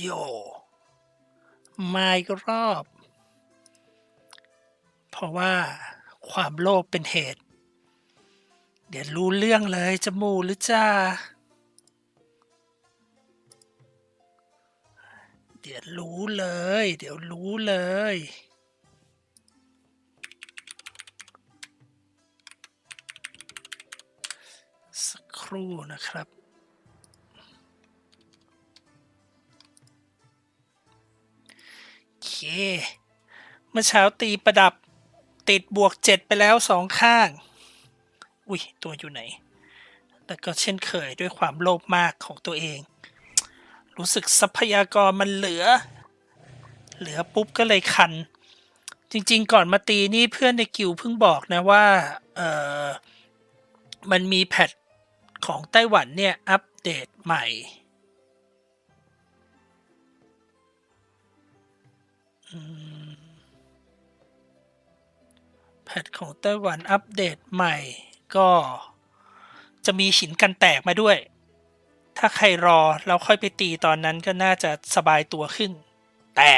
โยมาอีกรอบ เพราะว่าความโลภเป็นเหตุ เดี๋ยวรู้เรื่องเลยจะมูหรือจ้า เดี๋ยวรู้เลย เดี๋ยวรู้เลยสักครู่นะครับ เมื่อเช้าตีประดับติดบวกเจ็ดไปแล้วสองข้าง อุ้ยตัวอยู่ไหนแต่ก็เช่นเคยด้วยความโลภมากของตัวเอง รู้สึกทรัพยากรมันเหลือ เหลือปุ๊บก็เลยคัน จริงๆ ก่อนมาตีนี่เพื่อนในกิวเพิ่งบอกนะว่าเออมันมีแพทของไต้หวันเนี่ย อัปเดตใหม่ แพทของไต้หวันอัปเดตใหม่ ก็จะมีหินกันแตกมาด้วย ถ้าใครรอแล้วค่อยไปตีตอนนั้นก็น่าจะสบายตัวขึ้น แต่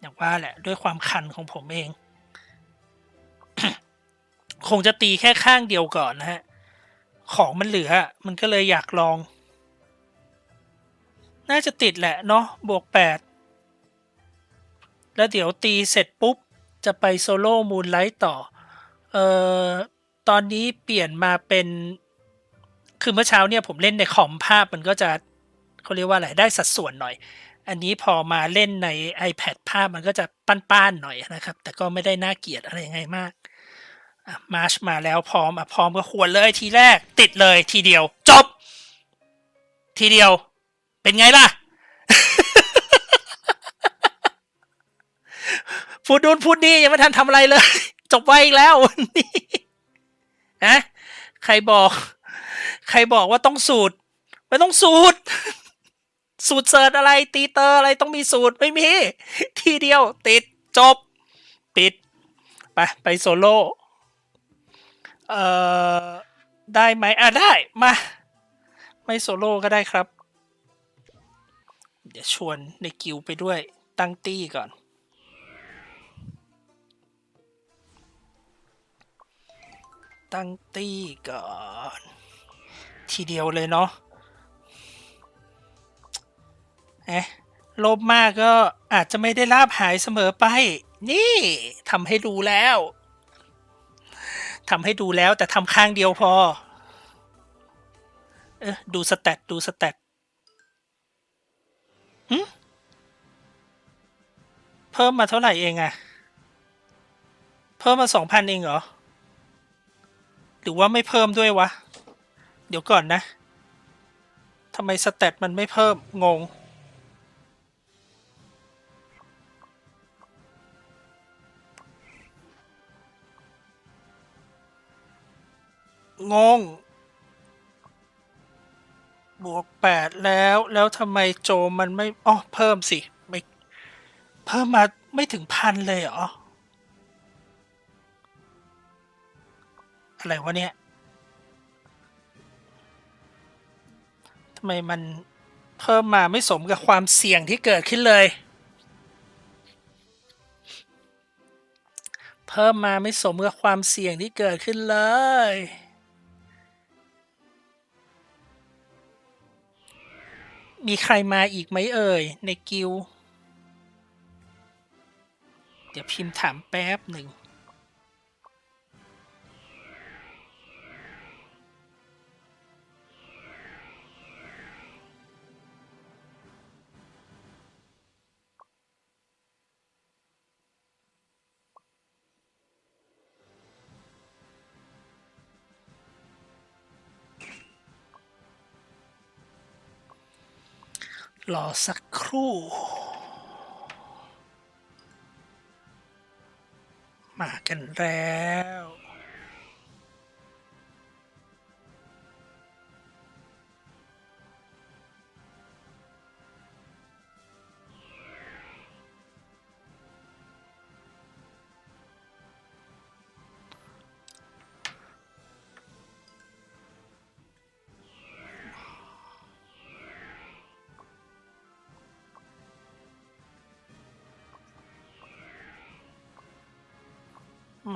อย่างว่าแหละด้วยความคันของผมเอง คงจะตีแค่ข้างเดียวก่อนนะฮะ ของมันเหลือ มันก็เลยอยากลอง น่าจะติดแหละเนาะบวกแปด แล้วเดี๋ยวตีเสร็จปุ๊บ จะไปโซโล่มูนไลท์ต่อ เอ่อ ตอนนี้เปลี่ยนมาเป็น คือเมื่อเช้าเนี่ยผมเล่นในคอมภาพมันก็จะเขาเรียกว่าอะไรได้สัดส่วนหน่อย อันนี้พอมาเล่นใน iPad ภาพมันก็จะป้านๆหน่อยนะครับ แต่ก็ไม่ได้น่าเกลียดอะไรยังไงมากมาร์ชมาแล้วพร้อมอะพร้อมก็ควรเลยทีแรก ติดเลยทีเดียว จบ ทีเดียว เป็นไงล่ะ พูดดูนพูดนี่ยังไม่ทันทำอะไรเลย จบไวอีกแล้ววันนี้นะใครบอก ใครบอกว่าต้องสูตร ไม่ต้องสูตร สูตรเสิร์ชอะไร ตีเตอร์อะไรต้องมีสูตรไม่มี ทีเดียว ติดจบ ปิด ไป ไปโซโล่เอ่อ ได้ไหมอะ ได้มา ไม่โซโล่ก็ได้ครับ เดี๋ยวชวนในกิวไปด้วยตั้งตี้ก่อน ตั้งตี้ก่อน ทีเดียวเลยเนาะเอ๊ะโลภมากก็อาจจะไม่ได้ลาบหายเสมอไป นี่ทำให้ดูแล้วทำให้ดูแล้วแต่ทำข้างเดียวพอ เออดูสแตทดูสแตทเพิ่มมาเท่าไหร่เองอะเพิ่มมาสองพันเองเหรอ หรือว่าไม่เพิ่มด้วยวะ เดี๋ยวก่อนนะทำไมสเตตมันไม่เพิ่มงง งง บวกแปดแล้วแล้วทำไมโจมมันไม่อ๋อเพิ่มสิไม่เพิ่มมาไม่ถึงพันเลยเหรอ อะไรวะเนี่ยทำไมมันเพิ่มมาไม่สมกับความเสี่ยงที่เกิดขึ้นเลย เพิ่มมาไม่สมกับความเสี่ยงที่เกิดขึ้นเลยมีใครมาอีกไหมเอ่ย ในกิลด์เดี๋ยวพิมพ์ถามแป๊บหนึ่ง รอสักครู่ มากันแล้ว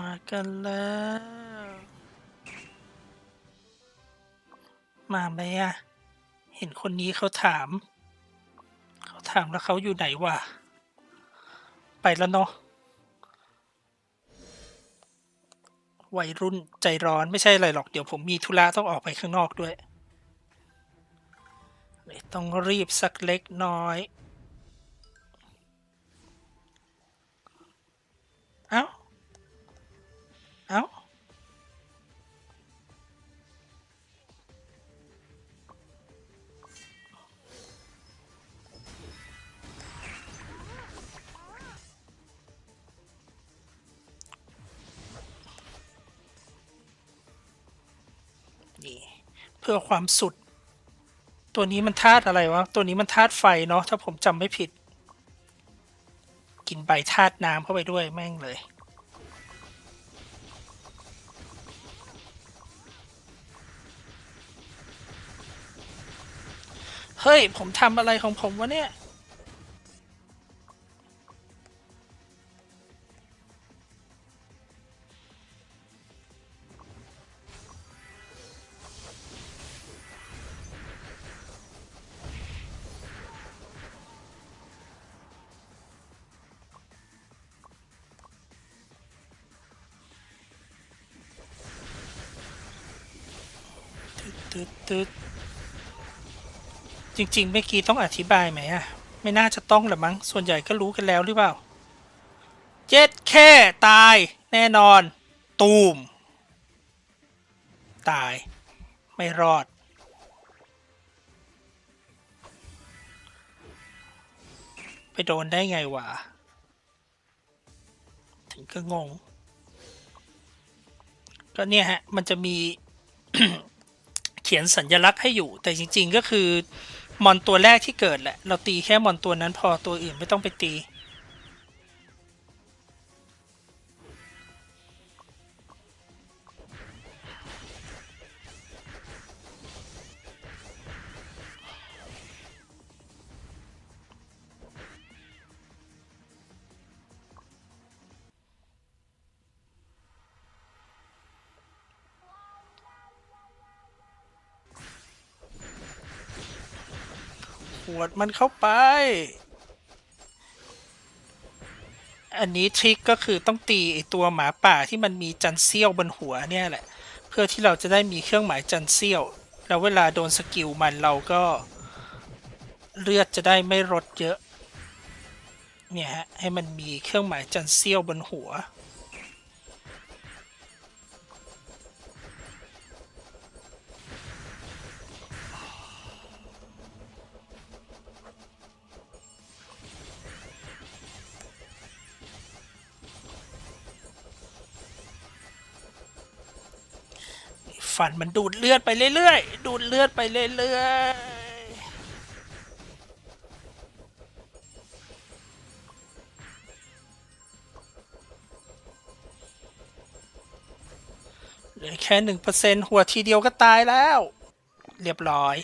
มากันแล้ว มาไหมอะเห็นคนนี้เขาถาม เขาถามแล้วเขาอยู่ไหนวะ ไปแล้วเนาะวัยรุ่นใจร้อนไม่ใช่อะไรหรอก เดี๋ยวผมมีธุระต้องออกไปข้างนอกด้วย ต้องรีบสักเล็กน้อย เอ้า เอ้า นี่ เพื่อความสุด ตัวนี้มันธาตุอะไรวะ ตัวนี้มันธาตุไฟเนาะ ถ้าผมจำไม่ผิด กินใบธาตุน้ำเข้าไปด้วยแม่งเลย เฮ้ย ผมทำอะไรของผมวะเนี่ย ตึ๊ดตึ๊ด จริง ๆ เมื่อกี้ต้องอธิบายไหมอะไม่น่าจะต้องหรือมั้ง ส่วนใหญ่ก็รู้กันแล้วหรือเปล่า เจ็ดแค่ตายแน่นอน ตูม ตาย ไม่รอด ไปโดนได้ไงวะ ถึงก็งง ก็เนี่ยฮะ มันจะมีเขียนสัญลักษณ์ให้อยู่ แต่จริง ๆ ก็คือ มอนตัวแรกที่เกิดแหละ เราตีแค่มอนตัวนั้นพอตัวอื่นไม่ต้องไปตี หวดมันเข้าไป อันนี้ทริคก็คือต้องตีตัวหมาป่าที่มันมีจันเซี่ยวบนหัวเนี่ยแหละ เพื่อที่เราจะได้มีเครื่องหมายจันเซี่ยว แล้วเวลาโดนสกิลมันเราก็ เลือดจะได้ไม่ลดเยอะ เนี่ยฮะให้มันมีเครื่องหมายจันเซี่ยวบนหัว ฟันมันดูดเลือดไปเรื่อยๆ ดูดเลือดไปเรื่อยๆ เหลือแค่หนึ่งเปอร์เซ็นหัวทีเดียวก็ตายแล้ว เรียบร้อย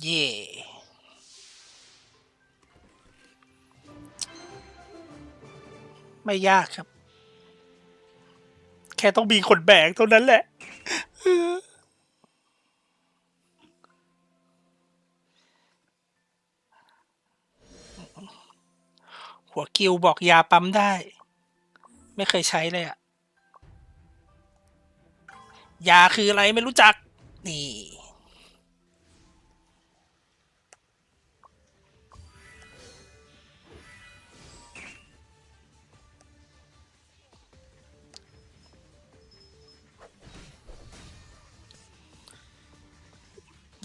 เย่ไม่ยากครับ แค่ต้องมีคนแบกเท่านั้นแหละ หัวกิวบอกยาปั๊มได้ ไม่เคยใช้เลยอะยาคืออะไรไม่รู้จัก นี่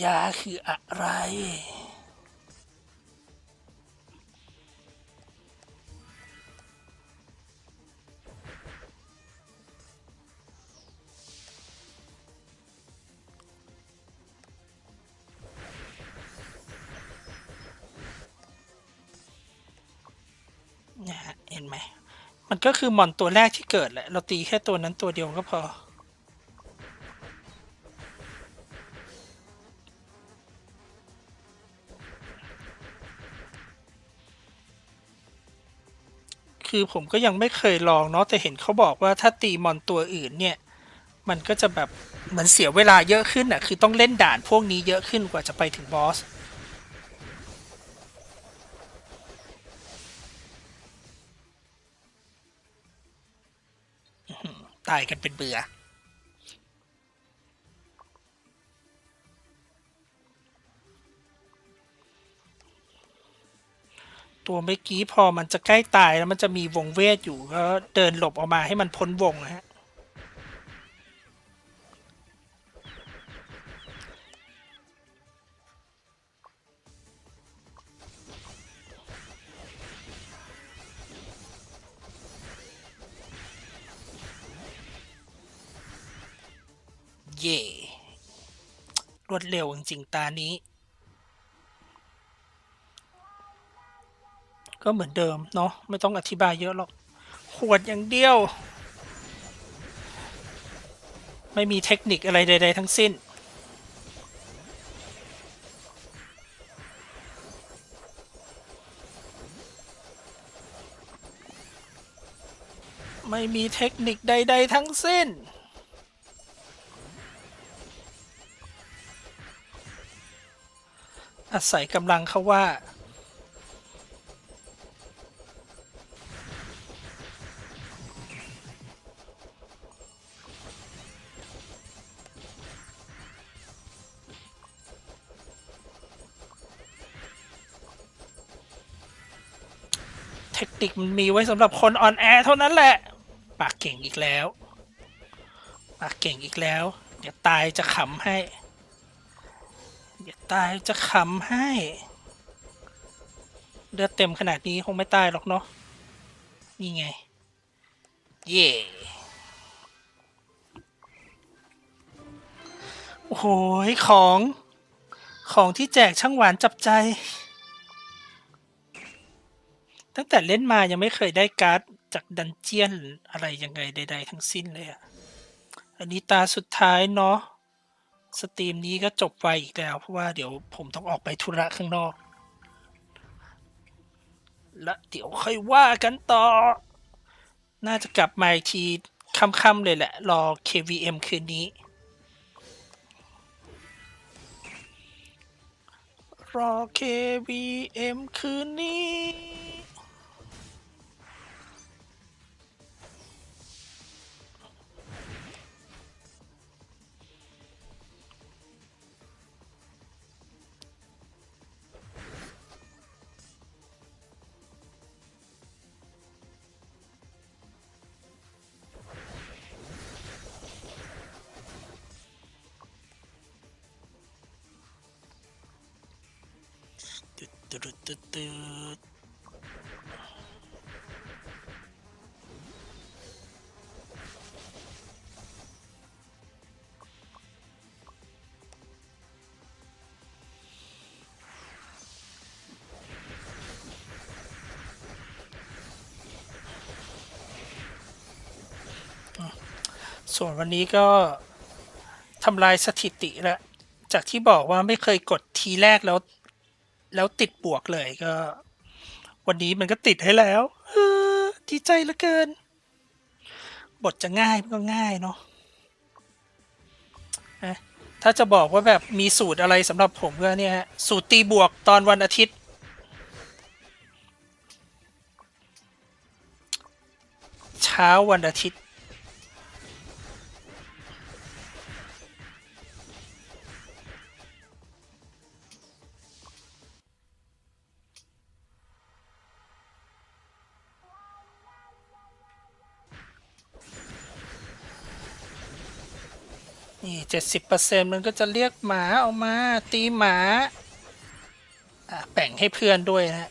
ยาคืออะไรเนี่ยฮะเห็นไหม มันก็คือมอนตัวแรกที่เกิดแหละ เราตีแค่ตัวนั้นตัวเดียวก็พอ คือผมก็ยังไม่เคยลองเนาะแต่เห็นเขาบอกว่าถ้าตีมอนตัวอื่นเนี่ย มันก็จะแบบเหมือนเสียเวลาเยอะขึ้นอะ คือต้องเล่นด่านพวกนี้เยอะขึ้นกว่าจะไปถึงบอสตายกันเป็นเบื่อ ตัวเมื่อกี้พอมันจะใกล้ตายแล้วมันจะมีวงเวทอยู่ก็เดินหลบออกมาให้มันพ้นวงนะฮะเย่รวดเร็วจริงๆตานี้ ก็เหมือนเดิมเนาะไม่ต้องอธิบายเยอะหรอกขวดอย่างเดียว ไม่มีเทคนิคอะไรใด ๆ ทั้งสิ้น ไม่มีเทคนิคใด ๆ ทั้งสิ้นอาศัยกำลังเขาว่า เทคนิคมันมีไว้สำหรับคนออนแอร์เท่านั้นแหละ ปากเก่งอีกแล้ว ปากเก่งอีกแล้ว เดี๋ยวตายจะขำให้ เดี๋ยวตายจะขำให้ เลือดเต็มขนาดนี้คงไม่ตายหรอกเนาะ นี่ไง เย่โอ้โหของ ของที่แจกช่างหวานจับใจ ตั้งแต่เล่นมายังไม่เคยได้การ์ดจากดันเจียนอะไรยังไงใด ๆ ทั้งสิ้นเลยอะอันนี้ตาสุดท้ายเนาะสตรีมนี้ก็จบไวอีกแล้ว เพราะว่าเดี๋ยวผมต้องออกไปธุระข้างนอก และเดี๋ยวค่อยว่ากันต่อ น่าจะกลับมาอีกทีค่ำๆเลยแหละ รอ KVM คืนนี้ รอ KVM คืนนี้ ตึ๊ดตึ๊ดตึ๊ดตึ๊ดส่วนวันนี้ก็ทำลายสถิติแล้ว จากที่บอกว่าไม่เคยกดทีแรกแล้ว แล้วติดบวกเลยก็ วันนี้มันก็ติดให้แล้วดีใจเหลือเกิน บทจะง่ายมันก็ง่ายเนาะถ้าจะบอกว่าแบบมีสูตรอะไรสำหรับผมก็เนี่ยสูตรตีบวกตอนวันอาทิตย์ เช้าวันอาทิตย์ นี่เจ็ดสิบเปอร์เซ็นมันก็จะเรียกหมาออกมาตีหมาแบ่งให้เพื่อนด้วยนะ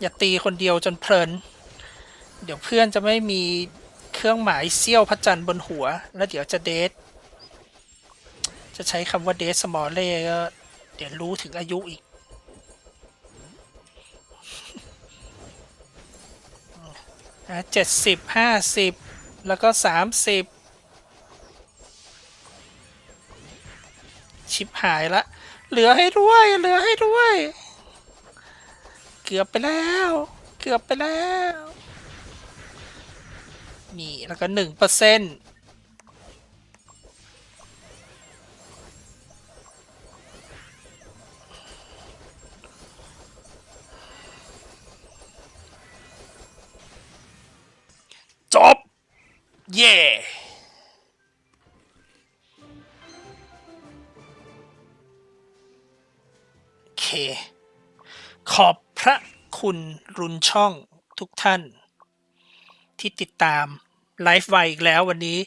อย่าตีคนเดียวจนเพลิน เดี๋ยวเพื่อนจะไม่มีเครื่องหมายเซี่ยวพระจันทร์บนหัว แล้วเดี๋ยวจะเดทจะใช้คำว่าเดทสมอลเล่ก็เดี๋ยวรู้ถึงอายุอีก เจ็ดสิบห้าสิบแล้วก็สามสิบ ชิบหายละ เหลือให้ด้วย เหลือให้ด้วย เกือบไปแล้ว เกือบไปแล้ว นี่ แล้วก็หนึ่งเปอร์เซ็นต์จบ เย่โขอบพระคุณรุนช่องทุกท่าน ที่ติดตามไลฟ์ไวอีกแล้ววันนี้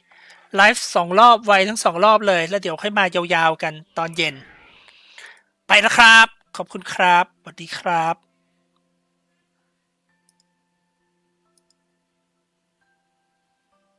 ไลฟ์สองรอบไวทั้งสองรอบเลย แล้วเดี๋ยวค่อยมายาวๆกันตอนเย็น ไปนะครับ ขอบคุณครับสวัสดีครับ